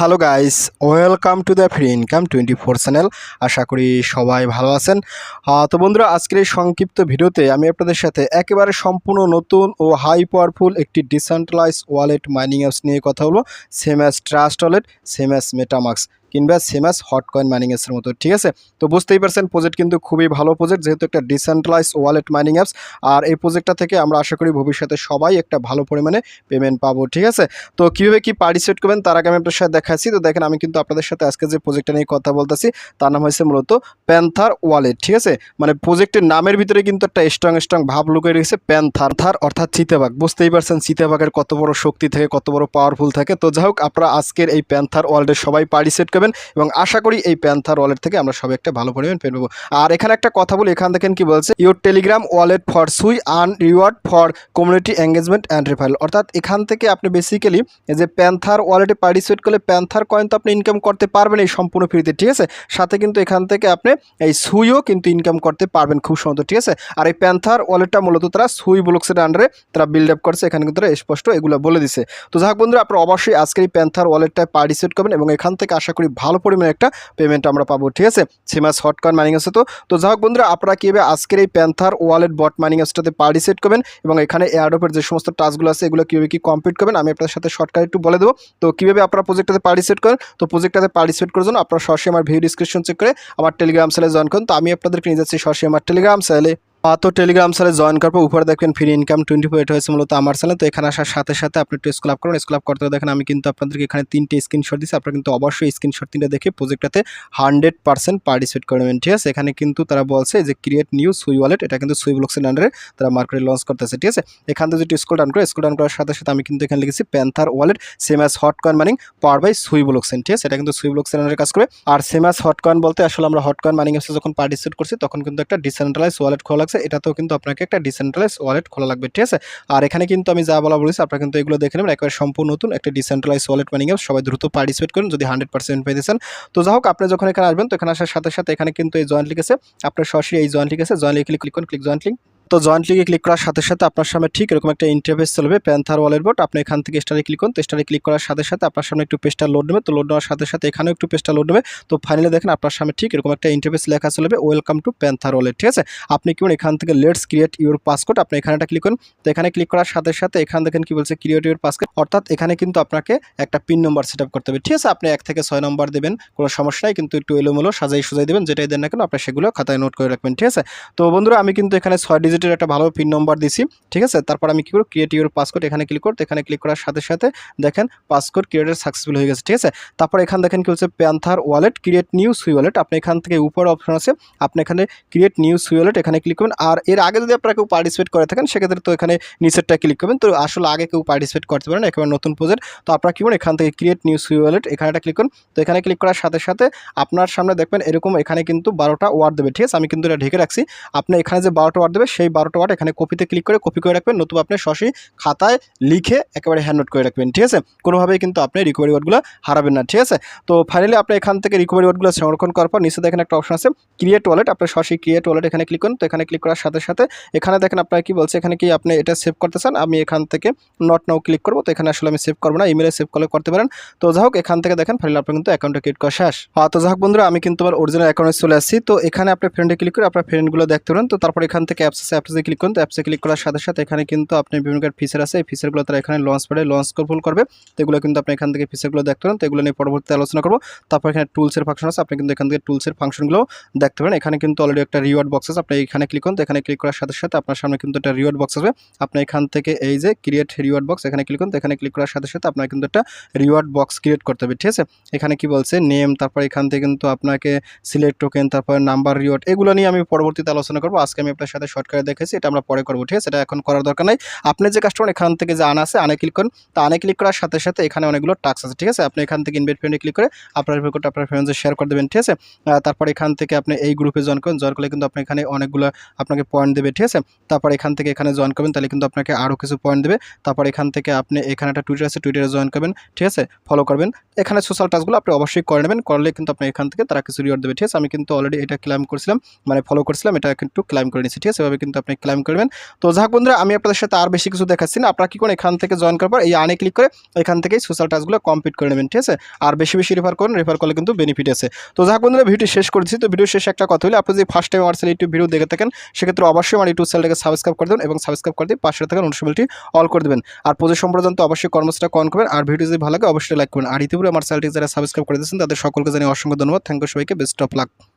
Hello guys, welcome to the free income twenty four channel. আশা করি সবাই ভালো আছেন। তো বন্ধুরা, আজকের এই সংক্ষিপ্ত ভিডিওতে আমি আপনাদের সাথে একেবারে সম্পূর্ণ নতুন ও হাই পাওয়ারফুল একটি ডিসেন্ট্রালাইজ ওয়ালেট মাইনিং অ্যাপস নিয়ে কথা হলো same as Trust Wallet same as MetaMask কিংবা same as hot coin mining অ্যাপসের মতো, ঠিক আছে? তো বুঝতেই পারছেন প্রজেক্ট কিন্তু খুবই ভালো প্রজেক্ট যেহেতু একটা ডিসেন্ট্রালাইজ ওয়ালেট মাইনিং অ্যাপস আর এই প্রজেক্টটা থেকে আমরা আশা করি ভবিষ্যতে সবাই একটা ভালো পরিমাণে পেমেন্ট পাবো, ঠিক আছে? তো কীভাবে কি পার্টিসিপেট করবেন, তার আগে আমি আপনার সাথে দেখাচ্ছি তো দেখেন, আমি কিন্তু আপনাদের সাথে আজকে যে প্রজেক্টটা নিয়ে কথা বলতেছি, তার নাম হয়েছে মূলত প্যান্থার ওয়ালেট ঠিক আছে? মানে প্রজেক্টের নামের ভিতরে কিন্তু একটা স্ট্রং স্ট্রং ভাব লুকিয়ে রয়েছে প্যান্থার থার অর্থাৎ চিতাবাঘ। বুঝতেই পারছেন, চিতাবাঘের কত বড় শক্তি থাকে, কত বড় পাওয়ারফুল থাকে। তো যাই হোক, আপনারা আজকের এই প্যান্থার ওয়ালেটে সবাই পার্টিসিপেট করবেন। এবং আশা করি এই প্যান্থার ওয়ালেট থেকে আমরা সবাই একটা ভালো পরিমাণ পেয়ে পাবো। আর এখানে একটা কথা বলি, এখান দেখেন কি বলছে? Your Telegram wallet for Sui An reward for community engagement and রিফাইল অর্থাৎ এখান থেকে আপনি বেসিক্যালি যে প্যান্থার ওয়ালেটে পার্টিসিপেট করলে প্যান্থার কয়েন তো আপনি ইনকাম করতে পারবেন এই সম্পূর্ণ ফ্রিতে ঠিক আছে? সাথে কিন্তু এখান থেকে আপনি এই সুইও কিন্তু ইনকাম করতে পারবেন খুব সুন্দর ঠিক আছে? আর এই প্যান্থার ওয়ালেটটা মূলত তারা সুই ব্লকসের আন্ডারে তারা বিল্ড আপ করছে। এখানে কিন্তু স্পষ্ট এগুলো বলে দিছে। তো যাক বন্ধুরা, আপনারা অবশ্যই আজকের এই প্যান্থার ওয়ালেটটায় পার্টিসিপেট করবেন এবং এখান থেকে আশা করি ভালো পরিমাণে একটা পেমেন্ট আমরা পাবো, ঠিক আছে? সিমাস হট কয়েন মাইনিং আছে তো। তো যাই হোক বন্ধুরা, আপনারা কীভাবে আজকের এই প্যান্থার ওয়ালেট বট মাইনিং অ্যাপসটাতে পার্টিসিপেট করবেন এবং এখানে এয়ারডপের যে সমস্ত টাস্কগুলো আছে, এগুলো কীভাবে কি কমপ্লিট করবেন, আমি আপনার সাথে শর্টকাট একটু বলে দেবো। তো কীভাবে আপনারা প্রজেক্টটাতে পার্টিসিপেট করেন? তো প্রজেক্টটাতে পার্টিসিপেট করার জন্য আপনারা সরাসরি আমার ভিডিও ডিসক্রিপশন চেক করে আমার টেলিগ্রাম সেলে জয়েন করুন। তো আমি আপনাদেরকে নিয়ে যাচ্ছি সরাসরি আমার টেলিগ্রাম সেলে তো টেলিগ্রাম স্যারে জয়েন করার পর উপরে দেখবেন ফ্রি ইনকাম টোয়েন্টি ফোর হয়েছে মূলত আমার চ্যানেল তো এখানে আসার সাথে সাথে আপনি একটু স্কুল আপ করুন। স্কুল আপ করতে দেখেন আমি কিন্তু আপনাদেরকে এখানে তিনটে স্ক্রিনশট দিচ্ছি আপনারা কিন্তু অবশ্যই স্ক্রিনশট তিনটে দেখে প্রজেক্টটাতে হান্ড্রেড পার্সেন্ট পার্টিসিপেট করবেন ঠিক আছে? এখানে কিন্তু তারা বলছে যে ক্রিয়েট নিউ সুই ওয়ালেট এটা কিন্তু সুই ব্লকসের আন্ডারে তারা মার্কেটে লঞ্চ করতেছে, ঠিক আছে? এখান থেকে যদি স্কুল ডাউন করে স্কুল ডাউন করার সাথে সাথে আমি কিন্তু এখানে লিখেছি Panther wallet same as hot coin mining power by Sui blockchain ঠিক আছে? এটা কিন্তু সুই ব্লকসের আন্ডারে কাজ করে আর সেম অ্যাজ হট কয়েন বলতে আসলে আমরা হট কয়েন মানিং এসে যখন পার্টিসিপেট করছি, তখন কিন্তু একটা ডিসেন্ট্রালাইজ ওয়ালেট খোলা এটাতেও কিন্তু আপনাকে একটা ডিসেন্ট্রালাইজ ওয়ালেট খোলা লাগবে, ঠিক আছে? আর এখানে কিন্তু আমি যা বলা বলেছি, আপনারা কিন্তু এগুলো দেখে নেবেন, একবার সম্পূর্ণ নতুন একটা ডিসেন্ট্রালাইজ ওয়ালেট মানিং সবাই দ্রুত পার্টিসিপেট করেন, যদি হান্ড্রেড পার্সেন্ট পেয়ে দিয়েছেন তো যাই হোক, আপনি যখন এখানে আসবেন, তো এখানে আসার সাথে সাথে এখানে কিন্তু এই জয়েন্ট লিখেছে আপনার সরাসরি এই জয়েন্ট লিখেছে জয়েন্ট লিখে ক্লিক করুন ক্লিক জয়েন্ট লিঙ্ক তো জয়েন্ট লিগে ক্লিক করার সাথে সাথে আপনার সামনে ঠিক এরকম একটা ইন্টারফেস চলবে প্যান্থার ওয়ালেট বোর্ড আপনি এখান থেকে স্টারে ক্লিক করুন, তো স্টারে ক্লিক করার সাথে সাথে আপনার সামনে একটু পেজটা লোড নেবে, তো লোড নেওয়ার সাথে সাথে এখানেও একটু পেজটা লোড নেবে। তো ফাইনালি দেখেন আপনার সামনে ঠিক এরকম একটা ইন্টারফেস লেখা চলবে ওয়েলকাম টু প্যান্থার ওয়ালেট ঠিক আছে? আপনি কি এখান থেকে লেটস ক্রিয়েট ইউর পাসপোর্ট আপনি এখানে একটা ক্লিক করুন। তো এখানে ক্লিক করার সাথে সাথে এখান দেখেন কি বলছে ক্রিয়েট ইউর পাসপোর্ট অর্থাৎ এখানে কিন্তু আপনাকে একটা পিন নম্বর সেট করতে হবে, ঠিক আছে? আপনি এক থেকে ছয় নম্বর দেবেন, কোনো সমস্যা নাই, কিন্তু একটু এলোমেলো সাজাই সুজাই দেবেন, যেটাই দেন না কেন, আপনি সেগুলো খাতায় নোট করে রাখবেন, ঠিক আছে? তো বন্ধুরা, আমি কিন্তু এখানে ছয় ডিজিটের একটা ভালো পিন নম্বর দিছি, ঠিক আছে? তারপর আমি কি করব? ক্রিয়েট ইউর পাসকোড এখানে ক্লিক করতে, এখানে ক্লিক করার সাথে সাথে দেখেন পাসকোড ক্রিয়েটেড সাকসেসফুল হয়ে গেছে, ঠিক আছে? তারপর এখানে দেখেন কি হচ্ছে? Panther wallet create new Sui wallet আপনি এখান থেকে উপর অপশন আছে, আপনি এখানে ক্রিয়েট নিউ সুই ওয়ালেট এখানে ক্লিক করবেন। আর এর আগে যদি আপনারা কেউ পার্টিসিপেট করে থাকেন, সেক্ষেত্রে তো এখানে নিচেরটা ক্লিক করবেন। তো আসলে আগে কেউ পার্টিসিপেট করতে পারেন একেবারে নতুন প্রজেক্ট তো আপনারা কি করুন এখান থেকে ক্রিয়েট নিউ সুই ওয়ালেট এখানে একটা ক্লিক করুন। তো এখানে ক্লিক করার সাথে সাথে আপনার সামনে দেখবেন এরকম এখানে কিন্তু বারোটা ওয়ার্ড দেবে, ঠিক আছে? আমি কিন্তু এটা ঢেকে রাখছি। আপনি এখানে যে বারোটা ওয়ার্ড দেবে, সেই বারোটা ওয়ার্ড এখানে কপিতে ক্লিক করে কপি করে রাখবেন। নতুবা আপনি সরাসরি খাতায় লিখে একেবারে হ্যান্ড নোট করে রাখবেন, ঠিক আছে? কোনোভাবেই কিন্তু আপনি রিকভারি ওয়ার্ডগুলো হারাবেন না, ঠিক আছে? তো ফাইনালি আপনি এখান থেকে রিকভারি ওয়ার্ডগুলো সংরক্ষণ করার পর নিচে দেখেন একটা অপশন আছে ক্রিয়েট ওয়ালেট আপনি সরাসরি ক্রিয়েট ওয়ালেট এখানে ক্লিক করুন। তো এখানে ক্লিক করার সাথে সাথে এখানে দেখেন আপনার কি বলছে, এখানে কি আপনি এটা সেভ করতে চান? আমি এখান থেকে নট নাও ক্লিক করব। তো এখানে আসলে আমি সেভ করব না ইমেলে সেভ করলে করতে পারেন। তো যাই হোক, এখান থেকে দেখেন ফাইনালি আপনার কিন্তু অ্যাকাউন্টে ক্রিয়েট করা শেষ। হ্যাঁ তো যাই হোক বন্ধুরা, আমি কিন্তু আমার অরিজিনাল অ্যাকাউন্টে চলে আসছি। তো এখানে আপনার ফ্রেন্ডে ক্লিক করে আপনার ফ্রেন্ডগুলো দেখতে পারেন। তো তারপর এখান থেকে অ্যাপসে অ্যাপসে ক্লিক করুন, তো অ্যাপসে ক্লিক করার সাথে সাথে এখানে কিন্তু আপনি বিভিন্ন ফিচার আছে। এই ফিচারগুলো তারা এখানে লঞ্চ করে লঞ্চ ফুল করবে। তো এগুলো কিন্তু আপনি এখান থেকে ফিচারগুলো দেখতে পারেন। তো এগুলো নিয়ে পরবর্তীতে আলোচনা করব। তারপর এখানে টুলসের ফাংশন আছে। আপনি কিন্তু এখান থেকে টুলসের ফাংশনগুলো দেখতে পারেন। এখানে কিন্তু অলরেডি একটা রিওয়ার্ড বক্স আছে। আপনি এখানে ক্লিক করুন। তো এখানে ক্লিক করার সাথে সাথে আপনার সামনে কিন্তু একটা রিওয়ার্ড বক্স আসবে। আপনি এখান থেকে এই যে ক্রিয়েট রিওয়ার্ড বক্স এখানে ক্লিক করুন। তো এখানে ক্লিক করার সাথে সাথে আপনার কিন্তু একটা রিওয়ার্ড বক্স ক্রিয়েট করতে হবে। ঠিক আছে? এখানে কি বলছে? নেম তারপর এখান থেকে কিন্তু আপনাকে সিলেক্ট টোকেন তারপর নাম্বার রিওয়ার্ড এগুলো নিয়ে আমি পরবর্তীতে আলোচনা করব। আজকে আমি আপনার সাথে শর্টকাটে দেখেছি, এটা আমরা পরে করব, ঠিক আছে? এটা এখন করার দরকার নাই। আপনি যে কাস্টমার এখান থেকে যে আনা আছে, আনে ক্লিক করুন। তো আনে ক্লিক করার সাথে সাথে এখানে অনেকগুলো টাক্স আছে, ঠিক আছে? আপনি এখান থেকে ইনভাইট ফ্রেন্ডে ক্লিক করে আপনার রিপোর্ট আপনার ফ্রেন্ডে শেয়ার করে দেবেন, ঠিক আছে? তারপর এখান থেকে আপনি এই গ্রুপে জয়েন করুন। জয়েন করলে কিন্তু আপনি এখানে অনেকগুলো আপনাকে পয়েন্ট দেবে, ঠিক আছে? তারপর এখান থেকে এখানে জয়েন করবেন, তাহলে কিন্তু আপনাকে আরও কিছু পয়েন্ট দেবে। তারপর এখান থেকে আপনি এখানে একটা টুইটার আছে টুইটারে জয়েন করবেন, ঠিক আছে? ফলো করবেন। এখানে সোশ্যাল টাস্কগুলো আপনি অবশ্যই করে নেবেন। করলে কিন্তু আপনি এখান থেকে তারা কিছু রিওয়ার্ড দেবে, ঠিক আছে? আমি কিন্তু অলরেডি এটা ক্লাইম করছিলাম মানে ফলো করছিলাম, এটা কিন্তু ক্লাইম করে নিচ্ছি ঠিক আছে? এভাবে কিন্তু কিন্তু আপনি ক্লাইম করবেন। তো যাক বন্ধুরা, আমি আপনাদের সাথে আর বেশি কিছু দেখাচ্ছি না। আপনারা কি করেন এখান থেকে জয়েন করার পর এই আনে ক্লিক করে এখান থেকেই সোশ্যাল টাচগুলো কমপ্লিট করে নেবেন, ঠিক আছে? আর বেশি বেশি রেফার করুন রেফার করলে কিন্তু বেনিফিট আছে। তো যাক বন্ধুরা ভিডিও শেষ করেছি। তো ভিডিও শেষে একটা কথা হলে, আপনি যদি ফার্স্ট টাইম আমার ইউটিউব ভিডিও দেখে থাকেন, সেক্ষেত্রে অবশ্যই আমার ইউটিউব চ্যানেলটাকে সাবস্ক্রাইব করে দেবেন এবং সাবস্ক্রাইব করে দিয়ে পাশে থাকা নোটিফিকেশনটি অল করে দেবেন। আর প্রজেক্ট সম্প্রদান তো অবশ্যই কর্মসূচিটা কন করবেন আর ভিডিও যদি ভালো লাগে, অবশ্যই লাইক করবেন। আর ইতিপূর্বে আমার চ্যানেলটি যারা সাবস্ক্রাইব করে দিয়েছেন, তাদের সকলকে জানিয়ে অসংখ্য ধন্যবাদ। থ্যাংক ইউ সবাইকে বেস্ট অফ লাক